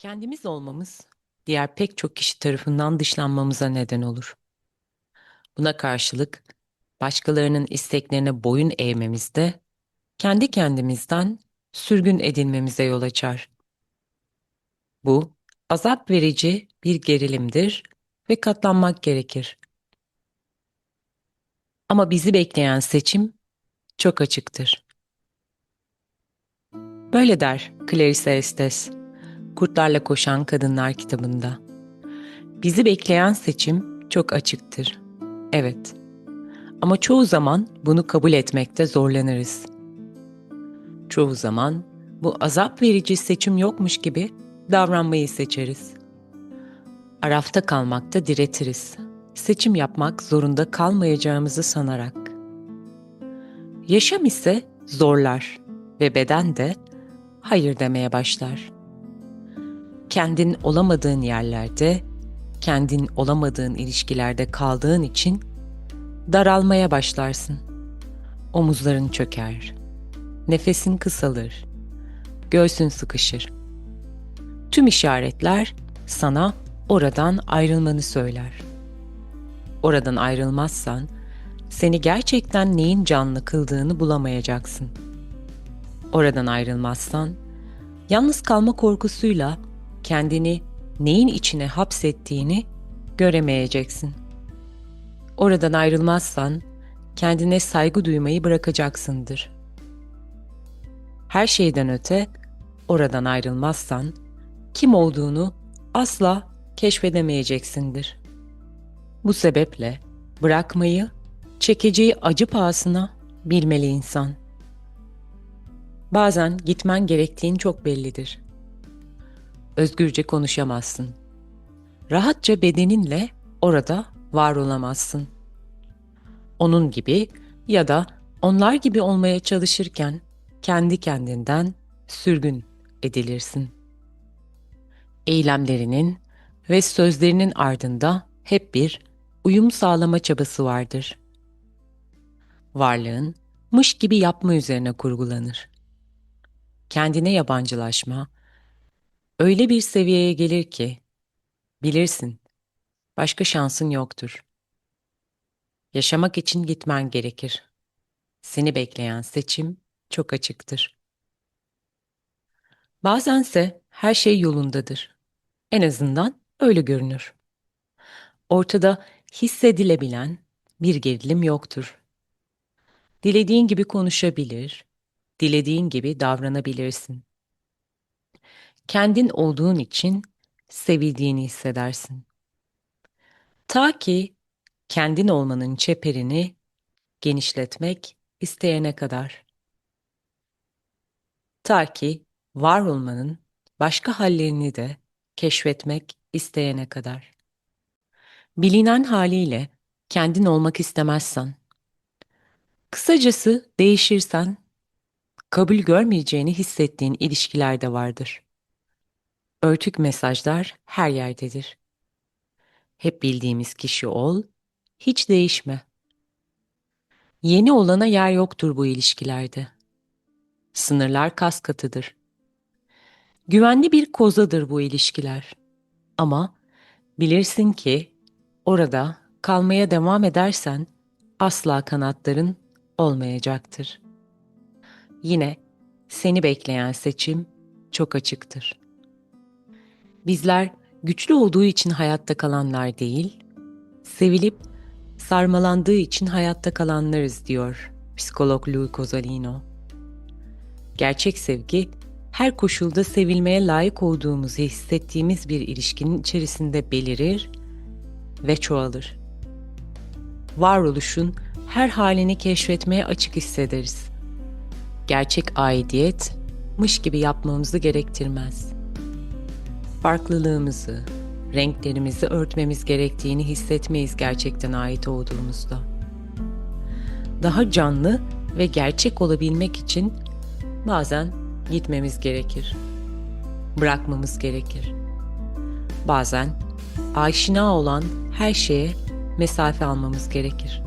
Kendimiz olmamız, diğer pek çok kişi tarafından dışlanmamıza neden olur. Buna karşılık başkalarının isteklerine boyun eğmemiz de kendi kendimizden sürgün edilmemize yol açar. Bu azap verici bir gerilimdir ve katlanmak gerekir. Ama bizi bekleyen seçim çok açıktır. Böyle der Clarice Estes, Kurtlarla Koşan Kadınlar kitabında. Bizi bekleyen seçim çok açıktır. Evet. Ama çoğu zaman bunu kabul etmekte zorlanırız. Çoğu zaman bu azap verici seçim yokmuş gibi davranmayı seçeriz. Arafta kalmakta diretiriz. Seçim yapmak zorunda kalmayacağımızı sanarak. Yaşam ise zorlar ve beden de hayır demeye başlar. Kendin olamadığın yerlerde, kendin olamadığın ilişkilerde kaldığın için daralmaya başlarsın. Omuzların çöker. Nefesin kısalır. Göğsün sıkışır. Tüm işaretler sana oradan ayrılmanı söyler. Oradan ayrılmazsan seni gerçekten neyin canlı kıldığını bulamayacaksın. Oradan ayrılmazsan yalnız kalma korkusuyla kendini neyin içine hapsettiğini göremeyeceksin. Oradan ayrılmazsan kendine saygı duymayı bırakacaksındır. Her şeyden öte oradan ayrılmazsan kim olduğunu asla keşfedemeyeceksindir. Bu sebeple bırakmayı çekeceği acı pahasına bilmeli insan. Bazen gitmen gerektiğin çok bellidir. Özgürce konuşamazsın. Rahatça bedeninle orada var olamazsın. Onun gibi ya da onlar gibi olmaya çalışırken kendi kendinden sürgün edilirsin. Eylemlerinin ve sözlerinin ardında hep bir uyum sağlama çabası vardır. Varlığın mış gibi yapma üzerine kurgulanır. Kendine yabancılaşma öyle bir seviyeye gelir ki bilirsin başka şansın yoktur. Yaşamak için gitmen gerekir. Seni bekleyen seçim çok açıktır. Bazense her şey yolundadır. En azından öyle görünür. Ortada hissedilebilen bir gerilim yoktur. Dilediğin gibi konuşabilir, dilediğin gibi davranabilirsin. Kendin olduğun için sevildiğini hissedersin. Ta ki kendin olmanın çeperini genişletmek isteyene kadar. Ta ki var olmanın başka hallerini de keşfetmek isteyene kadar. Bilinen haliyle kendin olmak istemezsen, kısacası değişirsen, kabul görmeyeceğini hissettiğin ilişkiler de vardır. Örtük mesajlar her yerdedir. Hep bildiğimiz kişi ol, hiç değişme. Yeni olana yer yoktur bu ilişkilerde. Sınırlar kas katıdır. Güvenli bir kozadır bu ilişkiler. Ama bilirsin ki orada kalmaya devam edersen asla kanatların olmayacaktır. Yine seni bekleyen seçim çok açıktır. Bizler güçlü olduğu için hayatta kalanlar değil, sevilip sarmalandığı için hayatta kalanlarız diyor psikolog Louis Cozzolino. Gerçek sevgi her koşulda sevilmeye layık olduğumuzu hissettiğimiz bir ilişkinin içerisinde belirir ve çoğalır. Varoluşun her halini keşfetmeye açık hissederiz. Gerçek aidiyet mış gibi yapmamızı gerektirmez. Farklılığımızı, renklerimizi örtmemiz gerektiğini hissetmeyiz gerçekten ait olduğumuzda. Daha canlı ve gerçek olabilmek için bazen gitmemiz gerekir. Bırakmamız gerekir. Bazen aşina olan her şeye mesafe almamız gerekir.